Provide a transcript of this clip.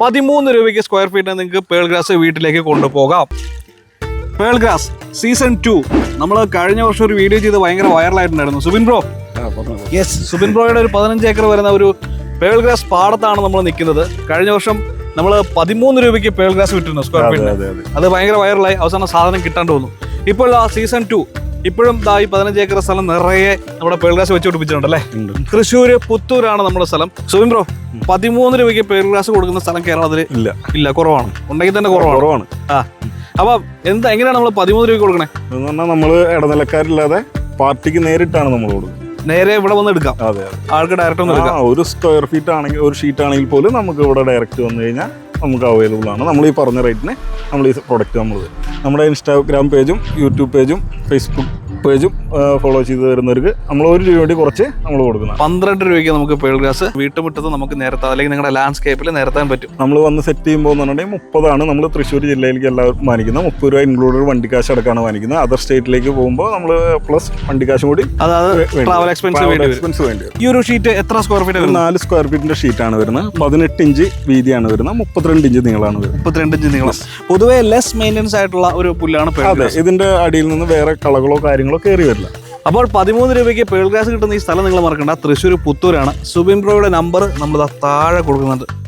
പതിമൂന്ന് രൂപയ്ക്ക് സ്ക്വയർ ഫീറ്റിന് നിങ്ങൾക്ക് പേൾ ഗ്രാസ് വീട്ടിലേക്ക് കൊണ്ടുപോകാം. പേൾ ഗ്രാസ് സീസൺ ടു നമ്മൾ കഴിഞ്ഞ വർഷം ഒരു വീഡിയോ ചെയ്ത് ഭയങ്കര വൈറലായിട്ടുണ്ടായിരുന്നു സുബിൻ ബ്രോ യെസ് സുബിൻ ബ്രോയുടെ ഒരു പതിനഞ്ച് ഏക്കർ വരുന്ന ഒരു പേൾ ഗ്രാസ് പാടത്താണ് നമ്മൾ നിൽക്കുന്നത്. കഴിഞ്ഞ വർഷം നമ്മൾ പതിമൂന്ന് രൂപയ്ക്ക് പേൾ ഗ്രാസ് വിട്ടിരുന്നു സ്ക്വയർ ഫീറ്റിന് അത് ഭയങ്കര വൈറലായി അവസാനം സാധനം കിട്ടാണ്ട് വന്നു. ഇപ്പോൾ ആ സീസൺ ടു ഇപ്പോഴും ദാ ഈ പതിനഞ്ച് ഏക്കർ സ്ഥലം നിറയെ നമ്മുടെ പേൾ ഗ്ലാസ് വെച്ച് പിടിപ്പിച്ചിട്ടുണ്ട് അല്ലേ തൃശ്ശൂര് പുത്തൂരാണ് നമ്മുടെ സ്ഥലം. സുബിൻ ബ്രോ പതിമൂന്ന് രൂപയ്ക്ക് പേൾ ഗ്ലാസ് കൊടുക്കുന്ന സ്ഥലം കേരളത്തിൽ ഇല്ല. ഇല്ല കുറവാണ്. ഉണ്ടെങ്കിൽ തന്നെ കുറവാണ്. കുറവാണ്. ആ. അപ്പൊ എന്താ എങ്ങനെയാണ് നമ്മൾ പതിമൂന്ന് രൂപയ്ക്ക് കൊടുക്കണേ? എന്ന് പറഞ്ഞാൽ നമ്മൾ ഇടനിലക്കാരില്ലാതെ പാർട്ടിക്ക് നേരിട്ടാണ് നമ്മൾ കൊടുക്കുന്നത്. നേരെ ഇവിടെ വന്ന് എടുക്കാം. ആൾക്ക് ഡയറക്റ്റ് എടുക്കാം. ഒരു സ്ക്വയർ ഫീറ്റ് ആണെങ്കിൽ ഒരു ഷീറ്റ് ആണെങ്കിൽ പോലും നമുക്ക് ഇവിടെ ഡയറക്റ്റ് വന്നു കഴിഞ്ഞാൽ നമുക്ക് അവൈലബിൾ ആണ്. നമ്മൾ ഈ പറഞ്ഞ റേറ്റിന് നമ്മൾ ഈ പ്രൊഡക്റ്റ് നമ്മൾ നമ്മുടെ ഇൻസ്റ്റാഗ്രാം പേജും യൂട്യൂബ് പേജും ഫേസ്ബുക്ക് പേജും ഫോളോ ചെയ്ത് തരുന്നവർക്ക് നമ്മൾ ഒരു രൂപ വേണ്ടി കുറച്ച് നമ്മൾ കൊടുക്കുന്നത് പന്ത്രണ്ട് രൂപയ്ക്ക് നമുക്ക് പേൾ ഗ്ലാസ് വീട്ടുമുറ്റത്ത് നമുക്ക് നേരത്തെ അല്ലെങ്കിൽ നിങ്ങളുടെ ലാൻഡ്സ്കേപ്പിൽ നിരത്താൻ പറ്റും. നമ്മൾ വന്ന് സെറ്റ് ചെയ്യുമ്പോൾ എന്ന് പറഞ്ഞിട്ടുണ്ടെങ്കിൽ മുപ്പതാണ് നമ്മൾ തൃശ്ശൂർ ജില്ലയിലേക്ക് എല്ലാവരും മാനിക്കുന്നത് മുപ്പത് രൂപ ഇൻക്ലൂഡഡ് വണ്ടിക്കാശ് അടക്കമാണ് മാനിക്കുന്നത് അതർ സ്റ്റേറ്റിലേക്ക് പോകുമ്പോൾ നമ്മൾ പ്ലസ് വണ്ടി കാശ് കൂടി ട്രാവൽ എക്സ്പെൻസ് വേണ്ടി എക്സ്പെൻസ് വേണ്ടി ഈ ഒരു ഷീറ്റ് എത്ര സ്ക്വയർ ഫീറ്റ് നാല് സ്ക്വയർ ഫീറ്റിന്റെ ഷീറ്റാണ് വരുന്നത്. പതിനെട്ട് ഇഞ്ച് വീതിയാണ് വരുന്നത്. മുപ്പത്തിരണ്ട് ഇഞ്ച് നീളമാണ് വരുന്നത്. മുപ്പത്തിരണ്ട് ഇഞ്ച് നീളം. പൊതുവേ ലെസ് മെയിന്റെനൻസ് ആയിട്ടുള്ള ഒരു പുല്ലാണ് അതെ ഇതിന്റെ അടിയിൽ നിന്ന് വേറെ കളകളോ കാര്യങ്ങളോ കയറി വരില്ല. അപ്പോൾ പതിമൂന്ന് രൂപയ്ക്ക് പേൾ ഗ്ലാസ് കിട്ടുന്ന ഈ സ്ഥലം നിങ്ങൾ മറക്കണ്ട. തൃശ്ശൂർ പുത്തൂരാണ്. സുബിൻ ബ്രോയുടെ നമ്പർ നമ്മൾ താഴെ കൊടുക്കുന്നുണ്ട്.